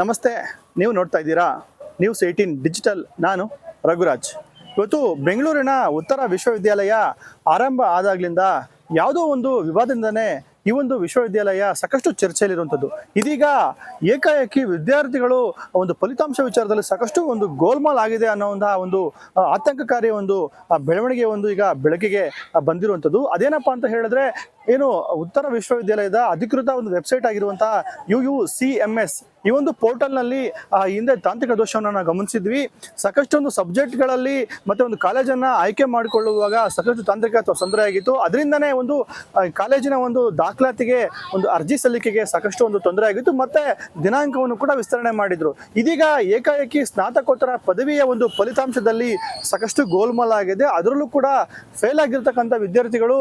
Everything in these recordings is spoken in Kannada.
ನಮಸ್ತೆ, ನೀವು ನೋಡ್ತಾ ಇದ್ದೀರಾ ನ್ಯೂಸ್ ಏಯ್ಟೀನ್ ಡಿಜಿಟಲ್ ನಾನು ರಘುರಾಜ್. ಇವತ್ತು ಬೆಂಗಳೂರಿನ ಉತ್ತರ ವಿಶ್ವವಿದ್ಯಾಲಯ ಆರಂಭ ಆದಾಗ್ಲಿಂದ ಯಾವುದೋ ಒಂದು ವಿವಾದದಿಂದನೇ ಈ ಒಂದು ವಿಶ್ವವಿದ್ಯಾಲಯ ಸಾಕಷ್ಟು ಚರ್ಚೆಯಲ್ಲಿರುವಂಥದ್ದು. ಇದೀಗ ಏಕಾಏಕಿ ವಿದ್ಯಾರ್ಥಿಗಳು ಒಂದು ಫಲಿತಾಂಶ ವಿಚಾರದಲ್ಲಿ ಸಾಕಷ್ಟು ಒಂದು ಗೋಲ್ಮಾಲ್ ಆಗಿದೆ ಅನ್ನೋ ಒಂದು ಆತಂಕಕಾರಿ ಒಂದು ಬೆಳವಣಿಗೆ ಒಂದು ಈಗ ಬೆಳಕಿಗೆ ಬಂದಿರುವಂಥದ್ದು. ಅದೇನಪ್ಪ ಅಂತ ಹೇಳಿದ್ರೆ ಏನು ಉತ್ತರ ವಿಶ್ವವಿದ್ಯಾಲಯದ ಅಧಿಕೃತ ಒಂದು ವೆಬ್ಸೈಟ್ ಆಗಿರುವಂತಹ U U C M S ಈ ಒಂದು ಪೋರ್ಟಲ್ನಲ್ಲಿ ಹಿಂದೆ ತಾಂತ್ರಿಕ ದೋಷವನ್ನು ನಾವು ಗಮನಿಸಿದ್ವಿ. ಸಾಕಷ್ಟು ಒಂದು ಸಬ್ಜೆಕ್ಟ್ಗಳಲ್ಲಿ ಮತ್ತೆ ಒಂದು ಕಾಲೇಜನ್ನು ಆಯ್ಕೆ ಮಾಡಿಕೊಳ್ಳುವಾಗ ಸಾಕಷ್ಟು ತಾಂತ್ರಿಕ ತೊಂದರೆ ಆಗಿತ್ತು. ಅದರಿಂದನೇ ಒಂದು ಕಾಲೇಜಿನ ಒಂದು ದಾಖಲಾತಿಗೆ, ಒಂದು ಅರ್ಜಿ ಸಲ್ಲಿಕೆಗೆ ಸಾಕಷ್ಟು ಒಂದು ತೊಂದರೆ ಆಗಿತ್ತು. ಮತ್ತೆ ದಿನಾಂಕವನ್ನು ಕೂಡ ವಿಸ್ತರಣೆ ಮಾಡಿದ್ರು. ಇದೀಗ ಏಕಾಏಕಿ ಸ್ನಾತಕೋತ್ತರ ಪದವಿಯ ಒಂದು ಫಲಿತಾಂಶದಲ್ಲಿ ಸಾಕಷ್ಟು ಗೋಲ್ಮಾಲ್ ಆಗಿದೆ. ಅದರಲ್ಲೂ ಕೂಡ ಫೇಲ್ ಆಗಿರ್ತಕ್ಕಂಥ ವಿದ್ಯಾರ್ಥಿಗಳು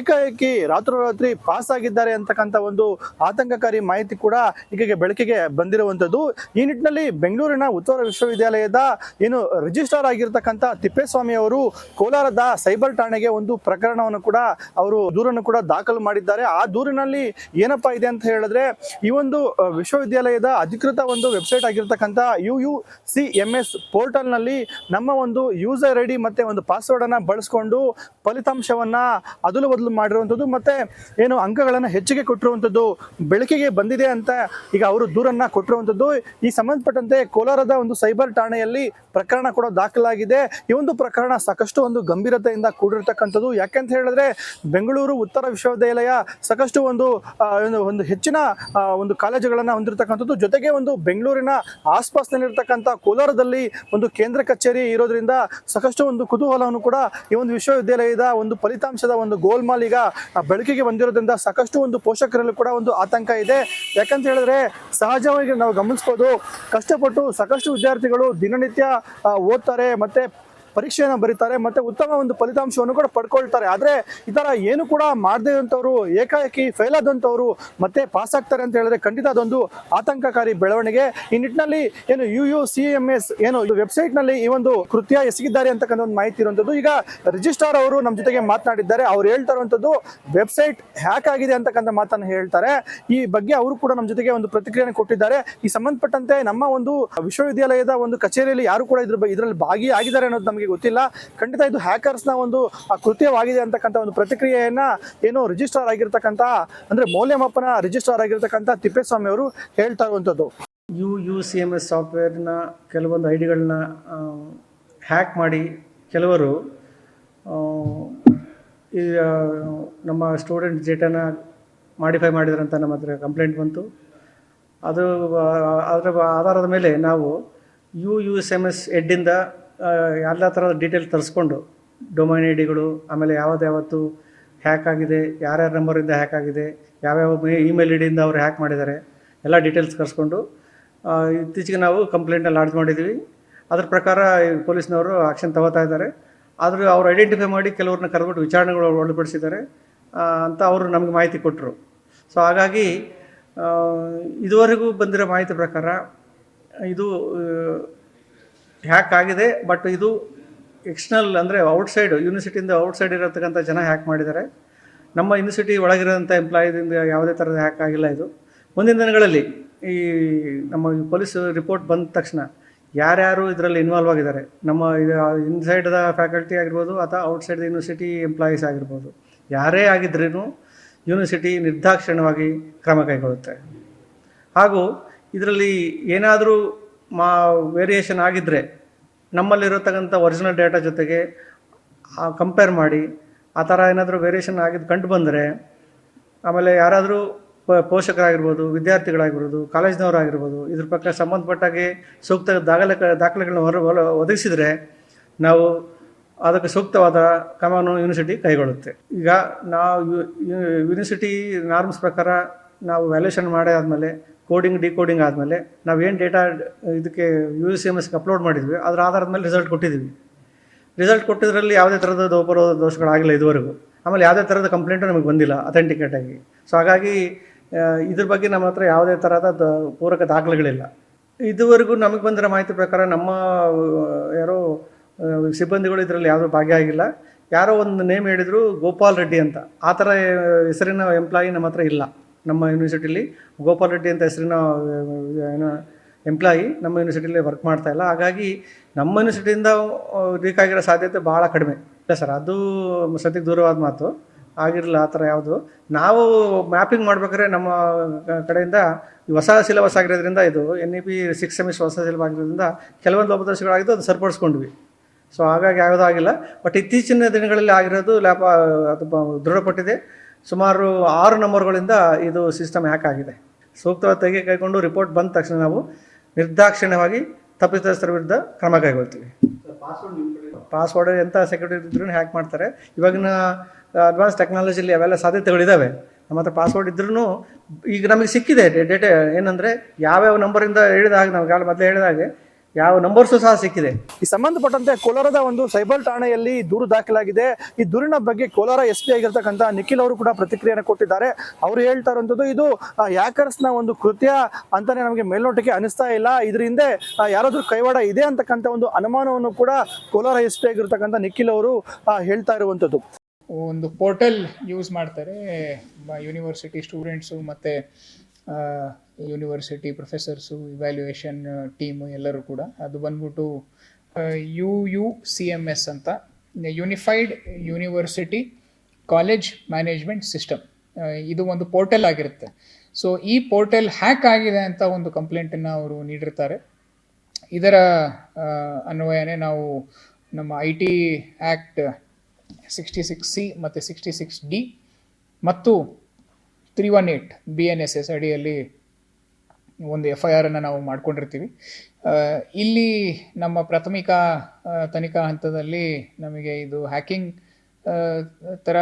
ಏಕಾಏಕಿ ರಾತ್ರೋರಾತ್ರಿ ಪಾಸ್ ಆಗಿದ್ದಾರೆ ಅಂತಕ್ಕಂಥ ಒಂದು ಆತಂಕಕಾರಿ ಮಾಹಿತಿ ಕೂಡ ಈಗ ಬೆಳಕಿಗೆ ಬಂದಿರುವಂಥದ್ದು. ಈ ನಿಟ್ಟಿನಲ್ಲಿ ಬೆಂಗಳೂರಿನ ಉತ್ತರ ವಿಶ್ವವಿದ್ಯಾಲಯದ ಏನು ರಿಜಿಸ್ಟ್ರಾರ್ ಆಗಿರ್ತಕ್ಕಂಥ ತಿಪ್ಪೇಸ್ವಾಮಿ ಅವರು ಕೋಲಾರದ ಸೈಬರ್ ಠಾಣೆಗೆ ಒಂದು ಪ್ರಕರಣವನ್ನು ಕೂಡ ಅವರು ದೂರನ್ನು ಕೂಡ ದಾಖಲು ಮಾಡಿದ್ದಾರೆ. ಆ ದೂರಿನಲ್ಲಿ ಏನಪ್ಪಾ ಇದೆ ಅಂತ ಹೇಳಿದ್ರೆ ಈ ಒಂದು ವಿಶ್ವವಿದ್ಯಾಲಯದ ಅಧಿಕೃತ ಒಂದು ವೆಬ್ಸೈಟ್ ಆಗಿರ್ತಕ್ಕಂಥ U U C M S ಪೋರ್ಟಲ್ನಲ್ಲಿ ನಮ್ಮ ಒಂದು ಯೂಸರ್ ಐ ಡಿ ಮತ್ತೆ ಒಂದು ಪಾಸ್ವರ್ಡ್ ಅನ್ನ ಬಳಸ್ಕೊಂಡು ಫಲಿತಾಂಶವನ್ನ ಅದಲು ಬದಲು ಮಾಡಿರುವಂಥದ್ದು. ಮತ್ತೆ ಏನು ಅಂಕಗಳನ್ನು ಹೆಚ್ಚಿಗೆ ಕೊಟ್ಟಿರುವಂಥದ್ದು ಬೆಳಕಿಗೆ ಬಂದಿದೆ ಅಂತ ಈಗ ಅವರು ದೂರನ್ನ ಕೊಟ್ಟಿರುವಂಥದ್ದು ಈ ಸಂಬಂಧಪಟ್ಟಂತೆ ಕೋಲಾರದ ಒಂದು ಸೈಬರ್ ಠಾಣೆಯಲ್ಲಿ ಪ್ರಕರಣ ಕೂಡ ದಾಖಲಾಗಿದೆ. ಈ ಒಂದು ಪ್ರಕರಣ ಸಾಕಷ್ಟು ಒಂದು ಗಂಭೀರತೆಯಿಂದ ಕೂಡಿರ್ತಕ್ಕಂಥದ್ದು. ಯಾಕೆಂತ ಹೇಳಿದ್ರೆ ಬೆಂಗಳೂರು ಉತ್ತರ ವಿಶ್ವವಿದ್ಯಾಲಯ ಸಾಕಷ್ಟು ಒಂದು ಒಂದು ಹೆಚ್ಚಿನ ಒಂದು ಕಾಲೇಜುಗಳನ್ನು ಹೊಂದಿರತಕ್ಕಂಥದ್ದು. ಜೊತೆಗೆ ಒಂದು ಬೆಂಗಳೂರಿನ ಆಸ್ಪಾಸ್ನಲ್ಲಿರ್ತಕ್ಕಂಥ ಕೋಲಾರದಲ್ಲಿ ಒಂದು ಕೇಂದ್ರ ಕಚೇರಿ ಇರೋದ್ರಿಂದ ಸಾಕಷ್ಟು ಒಂದು ಕುತೂಹಲವನ್ನು ಕೂಡ ಈ ಒಂದು ವಿಶ್ವವಿದ್ಯಾಲಯದ ಒಂದು ಫಲಿತಾಂಶದ ಒಂದು ಗೋಲ್ಮಾಲ್ ಈಗ ಬೆಳಕಿಗೆ ಬಂದಿರೋದ್ರಿಂದ ಸಾಕಷ್ಟು ಒಂದು ಪೋಷಕರಲ್ಲೂ ಕೂಡ ಒಂದು ಆತಂಕ ಇದೆ. ಯಾಕಂತ ಹೇಳಿದ್ರೆ ಸಹಜವಾಗಿ ನಾವು ಗಮನಿಸ್ಬೋದು, ಕಷ್ಟಪಟ್ಟು ಸಾಕಷ್ಟು ವಿದ್ಯಾರ್ಥಿಗಳು ದಿನನಿತ್ಯ ಓದ್ತಾರೆ, ಮತ್ತೆ ಪರೀಕ್ಷೆಯನ್ನು ಬರೀತಾರೆ ಮತ್ತೆ ಉತ್ತಮ ಒಂದು ಫಲಿತಾಂಶವನ್ನು ಕೂಡ ಪಡ್ಕೊಳ್ತಾರೆ. ಆದರೆ ಈ ಥರ ಏನು ಕೂಡ ಮಾಡದೇ ಇರುವಂಥವ್ರು ಏಕಾಏಕಿ ಫೇಲ್ ಆದಂಥವ್ರು ಮತ್ತೆ ಪಾಸ್ ಆಗ್ತಾರೆ ಅಂತ ಹೇಳಿದ್ರೆ ಖಂಡಿತ ಅದೊಂದು ಆತಂಕಕಾರಿ ಬೆಳವಣಿಗೆ. ಈ ನಿಟ್ಟಿನಲ್ಲಿ ಏನು U U C M S ಏನು ವೆಬ್ಸೈಟ್ನಲ್ಲಿ ಈ ಒಂದು ಕೃತ್ಯ ಎಸಗಿದ್ದಾರೆ ಅಂತಕ್ಕಂಥ ಒಂದು ಮಾಹಿತಿ ಇರುವಂಥದ್ದು. ಈಗ ರಿಜಿಸ್ಟ್ರಾರ್ ಅವರು ನಮ್ಮ ಜೊತೆಗೆ ಮಾತನಾಡಿದ್ದಾರೆ. ಅವ್ರು ಹೇಳ್ತಾ ಇರುವಂಥದ್ದು ವೆಬ್ಸೈಟ್ ಹ್ಯಾಕ್ ಆಗಿದೆ ಅಂತಕ್ಕಂಥ ಮಾತನ್ನು ಹೇಳ್ತಾರೆ. ಈ ಬಗ್ಗೆ ಅವರು ಕೂಡ ನಮ್ಮ ಜೊತೆಗೆ ಒಂದು ಪ್ರತಿಕ್ರಿಯೆ ಕೊಟ್ಟಿದ್ದಾರೆ. ಈ ಸಂಬಂಧಪಟ್ಟಂತೆ ನಮ್ಮ ಒಂದು ವಿಶ್ವವಿದ್ಯಾಲಯದ ಒಂದು ಕಚೇರಿಯಲ್ಲಿ ಯಾರು ಕೂಡ ಇದ್ರ ಇದರಲ್ಲಿ ಭಾಗಿಯಾಗಿದ್ದಾರೆ ಅನ್ನೋದು ಗೊತ್ತಿಲ್ಲ. ಖಂಡಿತ ಇದು ಹ್ಯಾಕರ್ಸ್ನ ಒಂದು ಕೃತ್ಯವಾಗಿದೆ ಅಂತಕ್ಕಂಥ ಒಂದು ಪ್ರತಿಕ್ರಿಯೆಯನ್ನ ಏನು ರಿಜಿಸ್ಟ್ರಾರ್ ಆಗಿರ್ತಕ್ಕಂಥ, ಅಂದ್ರೆ ಮೌಲ್ಯಮಾಪನ ರಿಜಿಸ್ಟ್ರಾರ್ ಆಗಿರ್ತಕ್ಕಂಥ ತಿಪ್ಪೇಸ್ವಾಮಿ ಅವರು ಹೇಳ್ತಾ ಇರುವಂಥದ್ದು. U U C M S ಸಾಫ್ಟ್ವೇರ್ನ ಕೆಲವೊಂದು ಐಡಿಗಳನ್ನ ಹ್ಯಾಕ್ ಮಾಡಿ ಕೆಲವರು ಈ ನಮ್ಮ ಸ್ಟೂಡೆಂಟ್ ಡೇಟಾನ ಮಾಡಿಫೈ ಮಾಡಿದ್ರಂತ ನಮ್ಮ ಹತ್ರ ಕಂಪ್ಲೇಂಟ್ ಬಂತು. ಅದು ಅದರ ಆಧಾರದ ಮೇಲೆ ನಾವು U U S M S ಎಡ್ಡಿಂದ ಎಲ್ಲ ಥರದ ಡೀಟೇಲ್ ತರಿಸ್ಕೊಂಡು ಡೊಮೈನ್ ಐ ಡಿಗಳು ಆಮೇಲೆ ಯಾವ್ದು ಯಾವತ್ತು ಹ್ಯಾಕ್ ಆಗಿದೆ, ಯಾರ್ಯಾರ ನಂಬರಿಂದ ಹ್ಯಾಕ್ ಆಗಿದೆ, ಯಾವ್ಯಾವ ಇಮೇಲ್ ಐ ಡಿಯಿಂದ ಅವ್ರು ಹ್ಯಾಕ್ ಮಾಡಿದ್ದಾರೆ, ಎಲ್ಲ ಡೀಟೇಲ್ಸ್ ಕರೆಸ್ಕೊಂಡು ಇತ್ತೀಚೆಗೆ ನಾವು ಕಂಪ್ಲೇಂಟಲ್ಲಿ ಲಾಡ್ಜ್ ಮಾಡಿದ್ದೀವಿ ಅದ್ರ ಪ್ರಕಾರ ಪೊಲೀಸ್ನವರು ಆಕ್ಷನ್ ತಗೋತಾ ಇದ್ದಾರೆ. ಆದರೂ ಅವ್ರು ಐಡೆಂಟಿಫೈ ಮಾಡಿ ಕೆಲವ್ರನ್ನ ಕರೆದ್ಬಿಟ್ಟು ವಿಚಾರಣೆಗಳು ಒಳಪಡಿಸಿದ್ದಾರೆ ಅಂತ ಅವರು ನಮಗೆ ಮಾಹಿತಿ ಕೊಟ್ಟರು ಸೊ ಹಾಗಾಗಿ ಇದುವರೆಗೂ ಬಂದಿರೋ ಮಾಹಿತಿ ಪ್ರಕಾರ, ಇದು ಹ್ಯಾಕ್ ಆಗಿದೆ ಬಟ್ ಇದು ಎಕ್ಸ್ಟರ್ನಲ್ ಅಂದರೆ ಔಟ್ಸೈಡ್ ಯೂನಿವರ್ಸಿಟಿಯಿಂದ ಔಟ್ಸೈಡ್ ಇರತಕ್ಕಂಥ ಜನ ಹ್ಯಾಕ್ ಮಾಡಿದ್ದಾರೆ. ನಮ್ಮ ಯೂನಿವರ್ಸಿಟಿ ಒಳಗಿರೋಂಥ ಎಂಪ್ಲಾಯಿದಿಂದ ಯಾವುದೇ ಥರದ ಹ್ಯಾಕ್ ಆಗಿಲ್ಲ ಇದು. ಮುಂದಿನ ದಿನಗಳಲ್ಲಿ ಈ ನಮ್ಮ ಪೊಲೀಸ್ ರಿಪೋರ್ಟ್ ಬಂದ ತಕ್ಷಣ ಯಾರ್ಯಾರು ಇದರಲ್ಲಿ ಇನ್ವಾಲ್ವ್ ಆಗಿದ್ದಾರೆ, ನಮ್ಮ ಇನ್ಸೈಡ್ದ ಫ್ಯಾಕಲ್ಟಿ ಆಗಿರ್ಬೋದು ಅಥವಾ ಔಟ್ಸೈಡ್ ಯೂನಿವರ್ಸಿಟಿ ಎಂಪ್ಲಾಯೀಸ್ ಆಗಿರ್ಬೋದು, ಯಾರೇ ಆಗಿದ್ರೂ ಯೂನಿವರ್ಸಿಟಿ ನಿರ್ದಾಕ್ಷಿಣ್ಯವಾಗಿ ಕ್ರಮ ಕೈಗೊಳ್ಳುತ್ತೆ. ಹಾಗೂ ಇದರಲ್ಲಿ ಏನಾದರೂ ಮಾ ವೇರಿಯೇಷನ್ ಆಗಿದ್ದರೆ ನಮ್ಮಲ್ಲಿರತಕ್ಕಂಥ ಒರಿಜಿನಲ್ ಡೇಟಾ ಜೊತೆಗೆ ಕಂಪೇರ್ ಮಾಡಿ, ಆ ಥರ ಏನಾದರೂ ವೇರಿಯೇಷನ್ ಆಗಿದ್ದು ಕಂಡು ಬಂದರೆ, ಆಮೇಲೆ ಯಾರಾದರೂ ಪೋಷಕರಾಗಿರ್ಬೋದು, ವಿದ್ಯಾರ್ಥಿಗಳಾಗಿರ್ಬೋದು, ಕಾಲೇಜ್ನವರಾಗಿರ್ಬೋದು, ಇದ್ರ ಪ್ರಕಾರ ಸಂಬಂಧಪಟ್ಟಾಗೆ ಸೂಕ್ತ ದಾಖಲೆ ದಾಖಲೆಗಳನ್ನ ಹೊರ ಒದಗಿಸಿದರೆ, ನಾವು ಅದಕ್ಕೆ ಸೂಕ್ತವಾದ ಕ್ರಮವನ್ನು ಯೂನಿವರ್ಸಿಟಿ ಕೈಗೊಳ್ಳುತ್ತೆ. ಈಗ ನಾವು ಯೂನಿವರ್ಸಿಟಿ ನಾರ್ಮ್ಸ್ ಪ್ರಕಾರ ನಾವು ವ್ಯಾಲ್ಯೂಷನ್ ಮಾಡಿ ಆದಮೇಲೆ ಕೋಡಿಂಗ್ ಡಿಕೋಡಿಂಗ್ ಆದಮೇಲೆ ನಾವೇನು ಡೇಟಾ ಇದಕ್ಕೆ ಯು ಸಿ ಎಂ ಎಸ್ಗೆ ಅಪ್ಲೋಡ್ ಮಾಡಿದ್ವಿ, ಅದರ ಆಧಾರದ ಮೇಲೆ ರಿಸಲ್ಟ್ ಕೊಟ್ಟಿದ್ದೀವಿ. ರಿಸಲ್ಟ್ ಕೊಟ್ಟಿದ್ರಲ್ಲಿ ಯಾವುದೇ ಥರದ ದೋಪರೋ ದೋಷಗಳಾಗಿಲ್ಲ ಇದುವರೆಗೂ. ಆಮೇಲೆ ಯಾವುದೇ ಥರದ ಕಂಪ್ಲೇಂಟು ನಮಗೆ ಬಂದಿಲ್ಲ ಅಥೆಂಟಿಕೇಟಾಗಿ ಸೊ ಹಾಗಾಗಿ ಇದ್ರ ಬಗ್ಗೆ ನಮ್ಮ ಹತ್ರ ಯಾವುದೇ ಥರದ ದ- ಪೂರಕ ದಾಖಲೆಗಳಿಲ್ಲ. ಇದುವರೆಗೂ ನಮಗೆ ಬಂದಿರೋ ಮಾಹಿತಿ ಪ್ರಕಾರ ನಮ್ಮ ಯಾರೋ ಸಿಬ್ಬಂದಿಗಳು ಇದರಲ್ಲಿ ಯಾವುದೂ ಭಾಗಿಯಾಗಿಲ್ಲ. ಯಾರೋ ಒಂದು ನೇಮ್ ಹೇಳಿದರು ಗೋಪಾಲ್ ರೆಡ್ಡಿ ಅಂತ. ಆ ಥರ ಹೆಸರಿನ ಎಂಪ್ಲಾಯಿ ನಮ್ಮ ಹತ್ರ ಇಲ್ಲ. ನಮ್ಮ ಯೂನಿವರ್ಸಿಟಿಲಿ ಗೋಪಾಲ್ ರೆಡ್ಡಿ ಅಂತ ಹೆಸರಿನ ಏನೋ ಎಂಪ್ಲಾಯಿ ನಮ್ಮ ಯೂನಿವರ್ಸಿಟಿಲಿ ವರ್ಕ್ ಮಾಡ್ತಾ ಇಲ್ಲ. ಹಾಗಾಗಿ ನಮ್ಮ ಯೂನಿವರ್ಸಿಟಿಯಿಂದ ಲೀಕ್ ಆಗಿರೋ ಸಾಧ್ಯತೆ ಭಾಳ ಕಡಿಮೆ. ಇಲ್ಲ ಸರ್ ಅದು ಸದ್ಯಕ್ಕೆ ದೂರವಾದ ಮಾತು. ಆಗಿರಲಿಲ್ಲ ಆ ಥರ ಯಾವುದು. ನಾವು ಮ್ಯಾಪಿಂಗ್ ಮಾಡ್ಬೇಕಾದ್ರೆ ನಮ್ಮ ಕಡೆಯಿಂದ ಹೊಸ ಸಿಲೆಬಸ್ ಆಗಿರೋದ್ರಿಂದ ಇದು N E P six semester ಹೊಸ ಸಿಲೆಬಸ್ ಆಗಿರೋದ್ರಿಂದ ಕೆಲವೊಂದು ಲೋಪದೋಷಗಳಾಗಿದ್ದು ಅದು ಸರಿಪಡಿಸ್ಕೊಂಡ್ವಿ. ಸೊ ಹಾಗಾಗಿ ಯಾವುದೂ ಆಗಿಲ್ಲ. ಬಟ್ ಇತ್ತೀಚಿನ ದಿನಗಳಲ್ಲಿ ಆಗಿರೋದು ಲ್ಯಾಪ ಅದು ದೃಢಪಟ್ಟಿದೆ. ಸುಮಾರು ಆರು ನಂಬರ್ಗಳಿಂದ ಇದು ಸಿಸ್ಟಮ್ ಹ್ಯಾಕ್ ಆಗಿದೆ. ಸೂಕ್ತವಾದ ತೆಗೆ ಕೈಗೊಂಡು ರಿಪೋರ್ಟ್ ಬಂದ ತಕ್ಷಣ ನಾವು ನಿರ್ದಾಕ್ಷಿಣ್ಯವಾಗಿ ತಪ್ಪಿತಸ್ಥರ ವಿರುದ್ಧ ಕ್ರಮ ಕೈಗೊಳ್ತೀವಿ. ಪಾಸ್ವರ್ಡ್ ಎಂಥ ಸೆಕ್ಯೂರಿಟಿ ಇದ್ರೂ ಹ್ಯಾಕ್ ಮಾಡ್ತಾರೆ. ಇವಾಗಿನ ಅಡ್ವಾನ್ಸ್ ಟೆಕ್ನಾಲಜಿಲಿ ಅವೆಲ್ಲ ಸಾಧ್ಯತೆಗಳಿದ್ದಾವೆ ನಮ್ಮ ಹತ್ರ ಪಾಸ್ವರ್ಡ್ ಇದ್ರೂ ಈಗ ನಮಗೆ ಸಿಕ್ಕಿದೆ. ಡೇಟಾ ಏನಂದರೆ ಯಾವ್ಯಾವ ನಂಬರಿಂದ ಹೇಳಿದಾಗ ನಾವು ಮೊದಲೇ ಹೇಳಿದಾಗೆ ಯಾವ ನಂಬರ್ಸು ಸಹ ಸಿಕ್ಕಿದೆ. ಈ ಸಂಬಂಧಪಟ್ಟಂತೆ ಕೋಲಾರದ ಒಂದು ಸೈಬರ್ ಠಾಣೆಯಲ್ಲಿ ದೂರು ದಾಖಲಾಗಿದೆ. ಈ ದೂರಿನ ಬಗ್ಗೆ ಕೋಲಾರ ಎಸ್ ಪಿ ಆಗಿರ್ತಕ್ಕಂಥ ನಿಖಿಲ್ ಅವರು ಕೂಡ ಪ್ರತಿಕ್ರಿಯೆಯನ್ನು ಕೊಟ್ಟಿದ್ದಾರೆ. ಅವರು ಹೇಳ್ತಾ ಇರುವಂಥದ್ದು ಇದು ಯಾಕರ್ಸ್ನ ಒಂದು ಕೃತ್ಯ ಅಂತಾನೆ ನಮಗೆ ಮೇಲ್ನೋಟಕ್ಕೆ ಅನಿಸ್ತಾ ಇಲ್ಲ. ಇದ್ರ ಹಿಂದೆ ಯಾರಾದ್ರೂ ಕೈವಾಡ ಇದೆ ಅಂತಕ್ಕಂಥ ಒಂದು ಅನುಮಾನವನ್ನು ಕೂಡ ಕೋಲಾರ ಎಸ್ ಪಿ ಆಗಿರ್ತಕ್ಕಂಥ ನಿಖಿಲ್ ಅವರು ಹೇಳ್ತಾ ಇರುವಂಥದ್ದು. ಒಂದು ಪೋರ್ಟಲ್ ಯೂಸ್ ಮಾಡ್ತಾರೆ ಯೂನಿವರ್ಸಿಟಿ ಸ್ಟೂಡೆಂಟ್ಸು ಮತ್ತು ಯೂನಿವರ್ಸಿಟಿ ಪ್ರೊಫೆಸರ್ಸು ಇವ್ಯಾಲ್ಯೂಯೇಷನ್ ಟೀಮು ಎಲ್ಲರೂ ಕೂಡ. ಅದು ಬಂದ್ಬಿಟ್ಟು U U C M S ಅಂತ unified university college management system ಇದು ಒಂದು ಪೋರ್ಟಲ್ ಆಗಿರುತ್ತೆ. ಸೊ ಈ ಪೋರ್ಟಲ್ ಹ್ಯಾಕ್ ಆಗಿದೆ ಅಂತ ಒಂದು ಕಂಪ್ಲೇಂಟನ್ನು ಅವರು ನೀಡಿರ್ತಾರೆ. ಇದರ ಅನ್ವಯನೇ ನಾವು ನಮ್ಮ I T act sixty six C ಮತ್ತು ಸಿಕ್ಸ್ಟಿ ಸಿಕ್ಸ್ ಡಿ ಮತ್ತು three one eight B N S S ಅಡಿಯಲ್ಲಿ ಒಂದು ಎಫ್ ಐ ಆರನ್ನು ನಾವು ಮಾಡ್ಕೊಂಡಿರ್ತೀವಿ. ಇಲ್ಲಿ ನಮ್ಮ ಪ್ರಾಥಮಿಕ ತನಿಖಾ ಹಂತದಲ್ಲಿ ನಮಗೆ ಇದು ಹ್ಯಾಕಿಂಗ್ ಥರ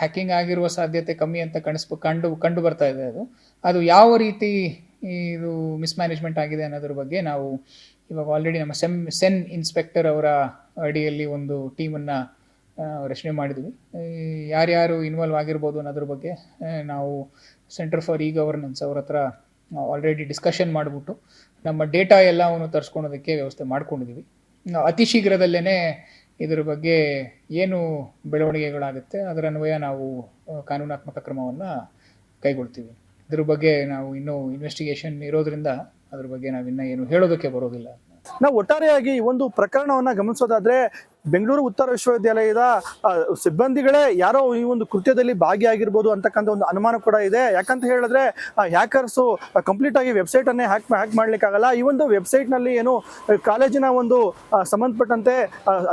ಹ್ಯಾಕಿಂಗ್ ಆಗಿರುವ ಸಾಧ್ಯತೆ ಕಮ್ಮಿ ಅಂತ ಕಾಣಿಸ್ಬ, ಕಂಡು ಕಂಡು ಬರ್ತಾ ಇದೆ ಅದು. ಅದು ಯಾವ ರೀತಿ ಇದು ಮಿಸ್ಮ್ಯಾನೇಜ್ಮೆಂಟ್ ಆಗಿದೆ ಅನ್ನೋದ್ರ ಬಗ್ಗೆ ನಾವು ಇವಾಗ ಆಲ್ರೆಡಿ ನಮ್ಮ ಸೆಮ್ ಸೆನ್ ಇನ್ಸ್ಪೆಕ್ಟರ್ ಅವರ ಅಡಿಯಲ್ಲಿ ಒಂದು ಟೀಮನ್ನು ರಚನೆ ಮಾಡಿದ್ವಿ. ಯಾರ್ಯಾರು ಇನ್ವಾಲ್ವ್ ಆಗಿರ್ಬೋದು ಅನ್ನೋದ್ರ ಬಗ್ಗೆ ನಾವು ಸೆಂಟರ್ ಫಾರ್ ಇ ಗವರ್ನೆನ್ಸ್ ಅವ್ರ ಹತ್ರ ಆಲ್ರೆಡಿ ಡಿಸ್ಕಷನ್ ಮಾಡಿಬಿಟ್ಟು, ನಮ್ಮ ಡೇಟಾ ಎಲ್ಲವನ್ನು ತರಿಸ್ಕೊಳೋದಕ್ಕೆ ವ್ಯವಸ್ಥೆ ಮಾಡ್ಕೊಂಡಿದ್ದೀವಿ ಅತಿ ಶೀಘ್ರದಲ್ಲೇ ಇದರ ಬಗ್ಗೆ ಏನು ಬೆಳವಣಿಗೆಗಳಾಗುತ್ತೆ, ಅದರ ಅನ್ವಯ ನಾವು ಕಾನೂನಾತ್ಮಕ ಕ್ರಮವನ್ನು ಕೈಗೊಳ್ತೀವಿ. ಇದ್ರ ಬಗ್ಗೆ ನಾವು ಇನ್ನೂ ಇನ್ವೆಸ್ಟಿಗೇಷನ್ ಇರೋದ್ರಿಂದ ಅದ್ರ ಬಗ್ಗೆ ನಾವಿನ್ನ ಏನು ಹೇಳೋದಕ್ಕೆ ಬರೋದಿಲ್ಲ. ನಾವು ಒಟ್ಟಾರೆಯಾಗಿ ಒಂದು ಪ್ರಕರಣವನ್ನ ಗಮನಿಸೋದಾದ್ರೆ ಬೆಂಗಳೂರು ಉತ್ತರ ವಿಶ್ವವಿದ್ಯಾಲಯದ ಸಿಬ್ಬಂದಿಗಳೇ ಯಾರೋ ಈ ಒಂದು ಕೃತ್ಯದಲ್ಲಿ ಭಾಗಿಯಾಗಿರ್ಬೋದು ಅಂತಕ್ಕಂಥ ಒಂದು ಅನುಮಾನ ಕೂಡ ಇದೆ. ಯಾಕಂತ ಹೇಳಿದ್ರೆ ಹ್ಯಾಕರ್ಸು ಕಂಪ್ಲೀಟ್ ಆಗಿ ವೆಬ್ಸೈಟ್ ಅನ್ನೇ ಹ್ಯಾಕ್ ಹ್ಯಾಕ್ ಮಾಡ್ಲಿಕ್ಕಾಗಲ್ಲ. ಈ ಒಂದು ವೆಬ್ಸೈಟ್ನಲ್ಲಿ ಏನು ಕಾಲೇಜಿನ ಒಂದು ಸಂಬಂಧಪಟ್ಟಂತೆ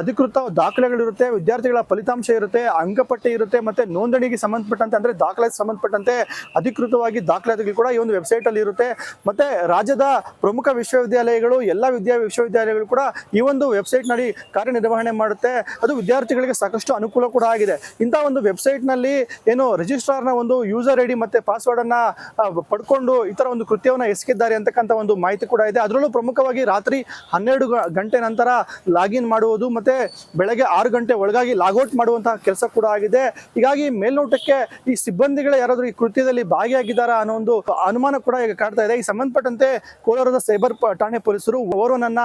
ಅಧಿಕೃತ ದಾಖಲೆಗಳಿರುತ್ತೆ, ವಿದ್ಯಾರ್ಥಿಗಳ ಫಲಿತಾಂಶ ಇರುತ್ತೆ ಅಂಗಪಟ್ಟಿ ಇರುತ್ತೆ, ಮತ್ತೆ ನೋಂದಣಿಗೆ ಸಂಬಂಧಪಟ್ಟಂತೆ, ಅಂದ್ರೆ ದಾಖಲೆ ಸಂಬಂಧಪಟ್ಟಂತೆ ಅಧಿಕೃತವಾಗಿ ದಾಖಲಾತಿಗಳು ಕೂಡ ಈ ಒಂದು ವೆಬ್ಸೈಟ್ ಅಲ್ಲಿ ಇರುತ್ತೆ. ಮತ್ತೆ ರಾಜ್ಯದ ಪ್ರಮುಖ ವಿಶ್ವವಿದ್ಯಾಲಯಗಳು, ಎಲ್ಲ ವಿದ್ಯಾ ವಿಶ್ವವಿದ್ಯಾಲಯಗಳು ಕೂಡ ಈ ಒಂದು ವೆಬ್ಸೈಟ್ನಲ್ಲಿ ಕಾರ್ಯನಿರ್ವಹಣೆ ಮಾಡುತ್ತೆ. ಅದು ವಿದ್ಯಾರ್ಥಿಗಳಿಗೆ ಸಾಕಷ್ಟು ಅನುಕೂಲ ಕೂಡ ಆಗಿದೆ. ಇಂಥ ಒಂದು ವೆಬ್ಸೈಟ್ನಲ್ಲಿ ಏನು ರಿಜಿಸ್ಟ್ರಾರ್ನ ಒಂದು ಯೂಸರ್ ಐ ಡಿ ಮತ್ತೆ ಪಾಸ್ವರ್ಡ್ ಅನ್ನ ಆ, ಪಡ್ಕೊಂಡು ಈ ಒಂದು ಕೃತ್ಯವನ್ನು ಎಸಗಿದ್ದಾರೆ ಅಂತಕ್ಕಂಥ ಒಂದು ಮಾಹಿತಿ ಕೂಡ ಇದೆ. ಅದರಲ್ಲೂ ಪ್ರಮುಖವಾಗಿ ರಾತ್ರಿ ಹನ್ನೆರಡು ಗಂಟೆ ನಂತರ ಲಾಗಿನ್ ಮಾಡುವುದು ಮತ್ತೆ ಬೆಳಗ್ಗೆ ಆರು ಗಂಟೆ ಒಳಗಾಗಿ ಲಾಗೌಟ್ ಮಾಡುವಂತಹ ಕೆಲಸ ಕೂಡ ಆಗಿದೆ. ಹೀಗಾಗಿ ಮೇಲ್ನೋಟಕ್ಕೆ ಈ ಸಿಬ್ಬಂದಿಗಳೇ ಯಾರಾದರೂ ಈ ಕೃತ್ಯದಲ್ಲಿ ಭಾಗಿಯಾಗಿದ್ದಾರಾ ಅನ್ನೋ ಒಂದು ಅನುಮಾನ ಕೂಡ ಈಗ ಕಾಡ್ತಾ ಇದೆ. ಈ ಸಂಬಂಧಪಟ್ಟಂತೆ ಕೋಲಾರದ ಸೈಬರ್ ಠಾಣೆ ಪೊಲೀಸರು ಓರ್ವನನ್ನ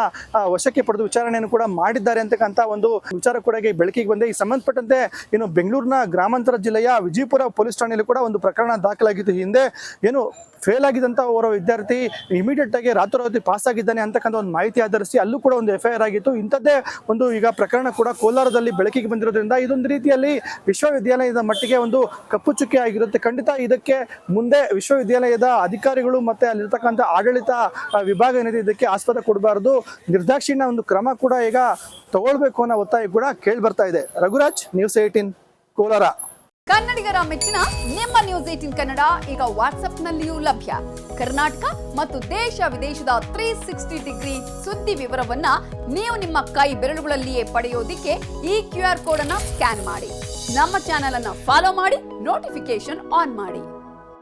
ವಶಕ್ಕೆ ಪಡೆದು ವಿಚಾರಣೆಯನ್ನು ಕೂಡ ಮಾಡಿದ್ದಾರೆ ಅಂತಕ್ಕಂಥ ವಿಚಾರ ಕೂಡ ಬೆಳಕಿಗೆ ಬಂದೆ. ಈ ಸಂಬಂಧಪಟ್ಟಂತೆ ಏನು ಬೆಂಗಳೂರಿನ ಗ್ರಾಮಾಂತರ ಜಿಲ್ಲೆಯ ವಿಜಯಪುರ ಪೊಲೀಸ್ ಠಾಣೆಯಲ್ಲಿ ಕೂಡ ಒಂದು ಪ್ರಕರಣ ದಾಖಲಾಗಿತ್ತು. ಹಿಂದೆ ಏನು ಫೇಲ್ ಆಗಿದ್ದಂಥ ಓರ್ವ ವಿದ್ಯಾರ್ಥಿ ಇಮಿಡಿಯೇಟ್ ಆಗಿ ರಾತ್ರೋರಾತ್ರಿ ಪಾಸ್ ಆಗಿದ್ದಾನೆ ಅಂತಕ್ಕಂಥ ಒಂದು ಮಾಹಿತಿ ಆಧರಿಸಿ ಅಲ್ಲೂ ಕೂಡ ಒಂದು ಎಫ್ ಐ ಆಗಿತ್ತು. ಇಂಥದ್ದೇ ಒಂದು ಈಗ ಪ್ರಕರಣ ಕೂಡ ಕೋಲಾರದಲ್ಲಿ ಬೆಳಕಿಗೆ ಬಂದಿರೋದ್ರಿಂದ ಇದೊಂದು ರೀತಿಯಲ್ಲಿ ವಿಶ್ವವಿದ್ಯಾಲಯದ ಮಟ್ಟಿಗೆ ಒಂದು ಕಪ್ಪು ಚುಕ್ಕಿ ಆಗಿರುತ್ತೆ. ಖಂಡಿತ ಇದಕ್ಕೆ ಮುಂದೆ ವಿಶ್ವವಿದ್ಯಾಲಯದ ಅಧಿಕಾರಿಗಳು ಮತ್ತೆ ಅಲ್ಲಿರ್ತಕ್ಕಂಥ ಆಡಳಿತ ವಿಭಾಗ ಏನಿದೆ, ಇದಕ್ಕೆ ಆಸ್ಪದ ಕೊಡಬಾರದು. ನಿರ್ದಾಕ್ಷಿಣ್ಯ ಒಂದು ಕ್ರಮ ಕೂಡ ಈಗ ತಗೊಳ್ಬೇಕು ಅನ್ನೋ ಒತ್ತಾಯ ಕೂಡ ಕೇಳಿ ಬರ್ತಾ ಇದೆ. Raghuraj news eighteen Kolar. ಕನ್ನಡಿಗರ ಮೆಚ್ಚಿನ ನಿಮ್ಮ ನ್ಯೂಸ್ ಏಟಿನ್ ಕನ್ನಡ ಈಗ ವಾಟ್ಸ್ಆಪ್ನಲ್ಲಿಯೂ ಲಭ್ಯ. ಕರ್ನಾಟಕ ಮತ್ತು ದೇಶ ವಿದೇಶದ ತ್ರೀ ಸಿಕ್ಸ್ಟಿ ಡಿಗ್ರಿ ಸುದ್ದಿ ವಿವರವನ್ನ ನೀವು ನಿಮ್ಮ ಕೈ ಬೆರಳುಗಳಲ್ಲಿಯೇ ಪಡೆಯೋದಿಕ್ಕೆ ಈ ಕ್ಯೂ ಆರ್ ಕೋಡ್ ಅನ್ನ ಸ್ಕ್ಯಾನ್ ಮಾಡಿ. ನಮ್ಮ ಚಾನೆಲ್ ಅನ್ನ ಫಾಲೋ ಮಾಡಿ ನೋಟಿಫಿಕೇಶನ್ ಆನ್ ಮಾಡಿ.